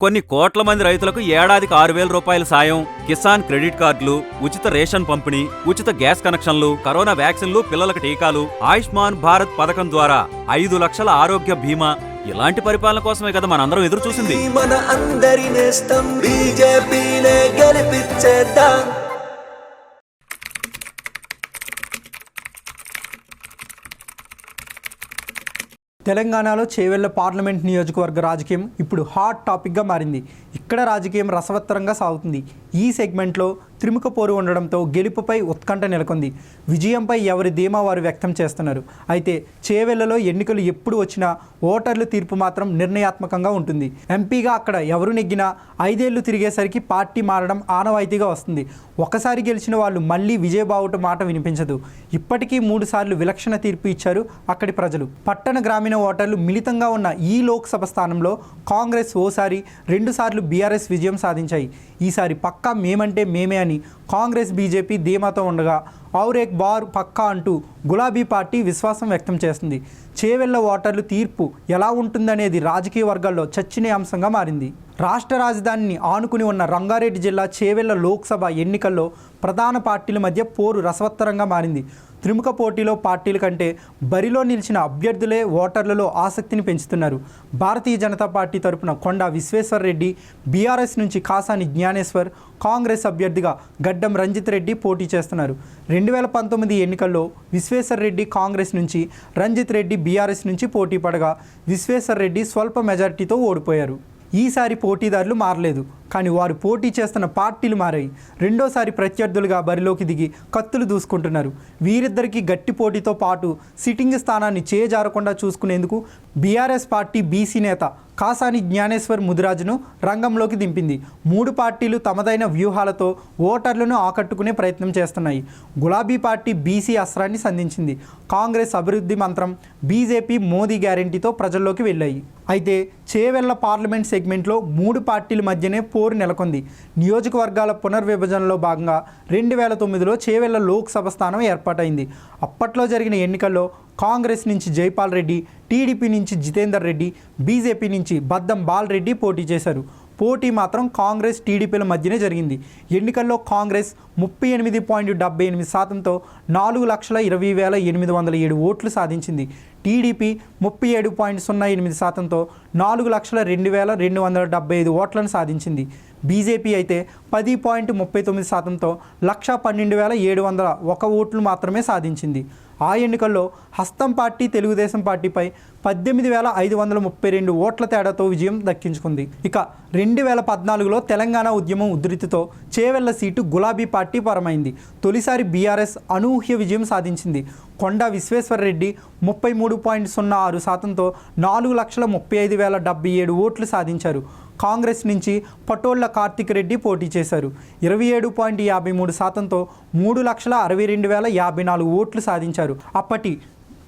కొన్ని కోట్ల మంది రైతులకు ఏడాదికి ఆరు వేల రూపాయల సాయం కిసాన్ క్రెడిట్ కార్డులు ఉచిత రేషన్ పంపిణీ ఉచిత గ్యాస్ కనెక్షన్లు కరోనా వ్యాక్సిన్లు పిల్లలకు టీకాలు ఆయుష్మాన్ భారత్ పథకం ద్వారా ఐదు లక్షల ఆరోగ్య బీమా ఇలాంటి పరిపాలన కోసమే కదా మనందరం ఎదురు చూసింది మన అందరి నేస్తం బీజేపీనే గెలిపించేద్దాం తెలంగాణలో చేవెళ్ళ పార్లమెంట్ నియోజకవర్గ రాజకీయం ఇప్పుడు హాట్ టాపిక్గా మారింది. ఇక్కడ రాజకీయం రసవత్తరంగా సాగుతుంది. ఈ సెగ్మెంట్లో త్రిముఖ పోరు ఉండడంతో గెలుపుపై ఉత్కంఠ నెలకొంది. విజయంపై ఎవరి ధీమా వారు వ్యక్తం చేస్తున్నారు. అయితే చేవెళ్ళలో ఎన్నికలు ఎప్పుడు వచ్చినా ఓటర్ల తీర్పు మాత్రం నిర్ణయాత్మకంగా ఉంటుంది. ఎంపీగా అక్కడ ఎవరు నెగ్గినా ఐదేళ్ళు తిరిగేసరికి పార్టీ మారడం ఆనవాయితీగా వస్తుంది. ఒకసారి గెలిచిన వాళ్ళు మళ్ళీ విజయబావుట మాట వినిపించదు. ఇప్పటికీ మూడుసార్లు విలక్షణ తీర్పు ఇచ్చారు అక్కడి ప్రజలు. పట్టణ గ్రామీణ ఓటర్లు మిళితంగా ఉన్న ఈ లోక్సభ స్థానంలో కాంగ్రెస్ ఓసారి రెండుసార్లు బీఆర్ఎస్ విజయం సాధించాయి. ఈసారి పక్కా మేమంటే మేమే అని కాంగ్రెస్ బీజేపీ ధీమాతో ఉండగా ఔరేక్ బార్ పక్కా అంటూ గులాబీ పార్టీ విశ్వాసం వ్యక్తం చేస్తుంది చేవెళ్ళ ఓటర్లు తీర్పు ఎలా ఉంటుందనేది రాజకీయ వర్గాల్లో చర్చనీయాంశంగా మారింది. రాష్ట్ర రాజధానిని ఆనుకుని ఉన్న రంగారెడ్డి జిల్లా చేవెళ్ళ లోక్సభ ఎన్నికల్లో ప్రధాన పార్టీల మధ్య పోరు రసవత్తరంగా మారింది. త్రిముఖ పోటీలో పార్టీల కంటే బరిలో నిలిచిన అభ్యర్థులే ఓటర్లలో ఆసక్తిని పెంచుతున్నారు. భారతీయ జనతా పార్టీ తరపున కొండా విశ్వేశ్వర్ రెడ్డి బీఆర్ఎస్ నుంచి కాసాని జ్ఞానేశ్వర్ కాంగ్రెస్ అభ్యర్థిగా గడ్డం రంజిత్ రెడ్డి పోటీ చేస్తున్నారు. రెండు వేల పంతొమ్మిది ఎన్నికల్లో విశ్వేశ్వర్ రెడ్డి కాంగ్రెస్ నుంచి రంజిత్ రెడ్డి బీఆర్ఎస్ నుంచి పోటీ పడగా విశ్వేశ్వర్ రెడ్డి స్వల్ప మెజార్టీతో ఓడిపోయారు. ఈసారి పోటీదారులు మారలేదు. కానీ వారు పోటీ చేస్తున్న పార్టీలు మారాయి. రెండోసారి ప్రత్యర్థులుగా బరిలోకి దిగి కత్తులు దూసుకుంటున్నారు. వీరిద్దరికీ గట్టి పోటీతో పాటు సిట్టింగ్ స్థానాన్ని చేజారకుండా చూసుకునేందుకు బీఆర్ఎస్ పార్టీ బీసీ నేత కాసాని జ్ఞానేశ్వర్ ముదిరాజును రంగంలోకి దింపింది. మూడు పార్టీలు తమదైన వ్యూహాలతో ఓటర్లను ఆకట్టుకునే ప్రయత్నం చేస్తున్నాయి. గులాబీ పార్టీ బీసీ అస్త్రాన్ని సంధించింది. కాంగ్రెస్ అభివృద్ధి మంత్రం బీజేపీ మోదీ గ్యారంటీతో ప్రజల్లోకి వెళ్ళాయి. అయితే చేవెళ్ళ పార్లమెంట్ సెగ్మెంట్లో మూడు పార్టీల మధ్యనే పోరు నెలకొంది. నియోజకవర్గాల పునర్విభజనలో భాగంగా రెండు వేల తొమ్మిదిలో చేవెళ్ళ లోక్సభ స్థానం ఏర్పాటైంది. అప్పట్లో జరిగిన ఎన్నికల్లో కాంగ్రెస్ నుంచి జైపాల్ రెడ్డి టీడీపీ నుంచి జితేందర్ రెడ్డి బీజేపీ నుంచి బద్దం బాలరెడ్డి పోటీ చేశారు. పోటీ మాత్రం కాంగ్రెస్ టీడీపీల మధ్యనే జరిగింది. ఎన్నికల్లో కాంగ్రెస్ ముప్పై ఎనిమిది పాయింట్ డెబ్బై ఎనిమిది శాతంతో నాలుగు లక్షల ఇరవై వేల ఎనిమిది వందల ఏడు ఓట్లు సాధించింది. టీడీపీ ముప్పై ఏడు పాయింట్ సున్నా ఎనిమిది శాతంతో నాలుగు లక్షల రెండు వేల రెండు వందల డెబ్బై ఐదు ఓట్లను సాధించింది. బీజేపీ అయితే పది పాయింట్ ముప్పై తొమ్మిది శాతంతో లక్ష పన్నెండు వేల ఏడు వందల ఒక ఓట్లు మాత్రమే సాధించింది. ఆ ఎన్నికల్లో హస్తం పార్టీ తెలుగుదేశం పార్టీపై పద్దెనిమిది వేల ఐదు వందల ముప్పై రెండు ఓట్ల తేడాతో విజయం దక్కించుకుంది. ఇక రెండు వేల పద్నాలుగులో తెలంగాణ ఉద్యమం ఉధృతితో చేవెళ్ళ సీటు గులాబీ పార్టీ పరమైంది. తొలిసారి బీఆర్ఎస్ అనూహ్య విజయం సాధించింది. కొండా విశ్వేశ్వరరెడ్డి ముప్పై మూడు పాయింట్ సున్నా ఆరు శాతంతో నాలుగు లక్షల ముప్పై ఐదు వేల డెబ్బై ఏడు ఓట్లు సాధించారు. కాంగ్రెస్ నుంచి పటోళ్ళ కార్తిక్ రెడ్డి పోటీ చేశారు. ఇరవై ఏడు పాయింట్ యాభై మూడు శాతంతో మూడు లక్షల అరవై రెండు వేల యాభై నాలుగు ఓట్లు సాధించారు. అప్పటి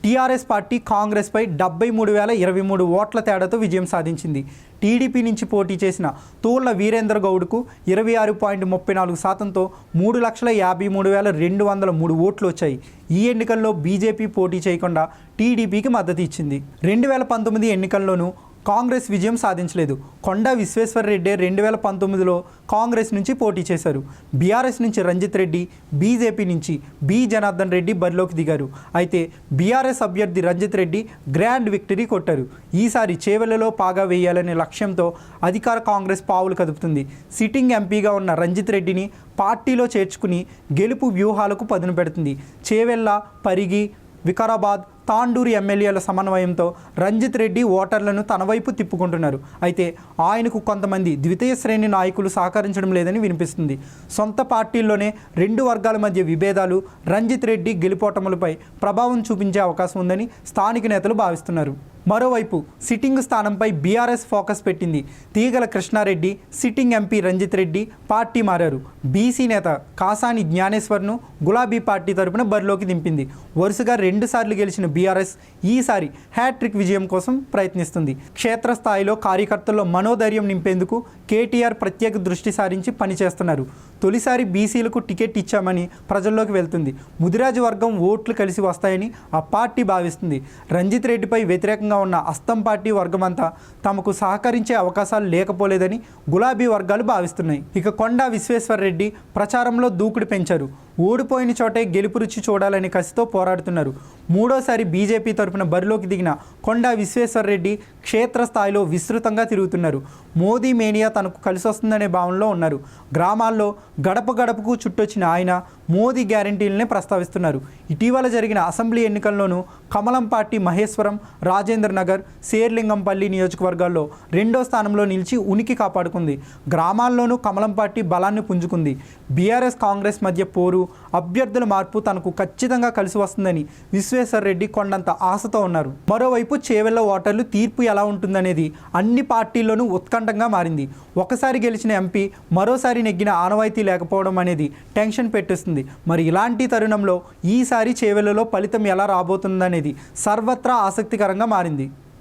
టీఆర్ఎస్ పార్టీ కాంగ్రెస్పై డెబ్బై మూడు వేల ఇరవై మూడు ఓట్ల తేడాతో విజయం సాధించింది. టీడీపీ నుంచి పోటీ చేసిన తూళ్ళ వీరేంద్ర గౌడ్కు ఇరవై ఆరు పాయింట్ ముప్పై నాలుగు శాతంతో మూడు లక్షల యాభై మూడు వేల రెండు వందల మూడు ఓట్లు వచ్చాయి. ఈ ఎన్నికల్లో బీజేపీ పోటీ చేయకుండా టీడీపీకి మద్దతు ఇచ్చింది. రెండు వేల పంతొమ్మిది ఎన్నికల్లోనూ కాంగ్రెస్ విజయం సాధించలేదు. కొండ విశ్వేశ్వరరెడ్డి రెండు వేల పంతొమ్మిదిలో కాంగ్రెస్ నుంచి పోటీ చేశారు. బీఆర్ఎస్ నుంచి రంజిత్ రెడ్డి బీజేపీ నుంచి బి జనార్దన్ రెడ్డి బరిలోకి దిగారు. అయితే బీఆర్ఎస్ అభ్యర్థి రంజిత్ రెడ్డి గ్రాండ్ విక్టరీ కొట్టారు. ఈసారి చేవెళ్ళలో పాగా వేయాలనే లక్ష్యంతో అధికార కాంగ్రెస్ పావులు కదుపుతుంది. సిట్టింగ్ ఎంపీగా ఉన్న రంజిత్ రెడ్డిని పార్టీలో చేర్చుకుని గెలుపు వ్యూహాలకు పదును పెడుతుంది. చేవెళ్ళ పరిగి వికారాబాద్ తాండూరు ఎమ్మెల్యేల సమన్వయంతో రంజిత్ రెడ్డి ఓటర్లను తన వైపు తిప్పుకుంటున్నారు. అయితే ఆయనకు కొంతమంది ద్వితీయ శ్రేణి నాయకులు సహకరించడం లేదని వినిపిస్తుంది. సొంత పార్టీల్లోనే రెండు వర్గాల మధ్య విభేదాలు రంజిత్ రెడ్డి గెలుపోటములపై ప్రభావం చూపించే అవకాశం ఉందని స్థానిక నేతలు భావిస్తున్నారు. మరోవైపు సిట్టింగ్ స్థానంపై బీఆర్ఎస్ ఫోకస్ పెట్టింది. Teegala Krishna Reddy sitting MP Ranjith Reddy party మారారు. బీసీ నేత కాసాని జ్ఞానేశ్వర్ను గులాబీ పార్టీ తరపున బరిలోకి దింపింది. వరుసగా రెండుసార్లు గెలిచిన బీఆర్ఎస్ ఈసారి హ్యాట్రిక్ విజయం కోసం ప్రయత్నిస్తుంది. క్షేత్రస్థాయిలో కార్యకర్తల్లో మనోధైర్యం నింపేందుకు కేటీఆర్ ప్రత్యేక దృష్టి సారించి పనిచేస్తున్నారు. తొలిసారి బీసీలకు టికెట్ ఇచ్చామని ప్రజల్లోకి వెళ్తుంది. ముదిరాజు వర్గం ఓట్లు కలిసి వస్తాయని ఆ పార్టీ భావిస్తుంది. రంజిత్ రెడ్డిపై వ్యతిరేకంగా ఉన్న అస్తం పార్టీ వర్గమంతా తమకు సహకరించే అవకాశాలు లేకపోలేదని గులాబీ వర్గాలు భావిస్తున్నాయి. ఇక కొండా విశ్వేశ్వరరెడ్డి ప్రచారంలో దూకుడు పెంచారు. ఓడిపోయిన చోటే గెలుపు రుచి చూడాలని కసితో పోరాడుతున్నారు. మూడోసారి బీజేపీ తరఫున బరిలోకి దిగిన కొండా విశ్వేశ్వరరెడ్డి క్షేత్రస్థాయిలో విస్తృతంగా తిరుగుతున్నారు. మోదీ మేనియా తనకు కలిసొస్తుందనే భావనలో ఉన్నారు. గ్రామాల్లో గడప గడపకు చుట్టొచ్చిన ఆయన మోదీ గ్యారంటీలనే ప్రస్తావిస్తున్నారు. ఇటీవల జరిగిన అసెంబ్లీ ఎన్నికల్లోనూ కమలం పార్టీ మహేశ్వరం రాజేంద్ర నగర్ శేర్లింగంపల్లి నియోజకవర్గాల్లో రెండో స్థానంలో నిలిచి ఉనికి కాపాడుకుంది. గ్రామాల్లోనూ కమలం పార్టీ బలాన్ని పుంజుకుంది. బీఆర్ఎస్ కాంగ్రెస్ మధ్య పోరు అభ్యర్థుల మార్పు తనకు ఖచ్చితంగా కలిసి వస్తుందని విశ్వేశ్వర్ రెడ్డి కొండంత ఆశతో ఉన్నారు. మరోవైపు చేవెళ్ళ ఓటర్లు తీర్పు ఎలా ఉంటుందనేది అన్ని పార్టీల్లోనూ ఉత్కంఠంగా మారింది. ఒకసారి గెలిచిన ఎంపీ మరోసారి నెగ్గిన ఆనవాయితీ లేకపోవడం అనేది టెన్షన్ పెట్టేస్తుంది. మరి ఇలాంటి తరుణంలో ఈసారి చేవెళ్ళలో ఫలితం ఎలా రాబోతుందనేది సర్వత్రా ఆసక్తికరంగా మారింది.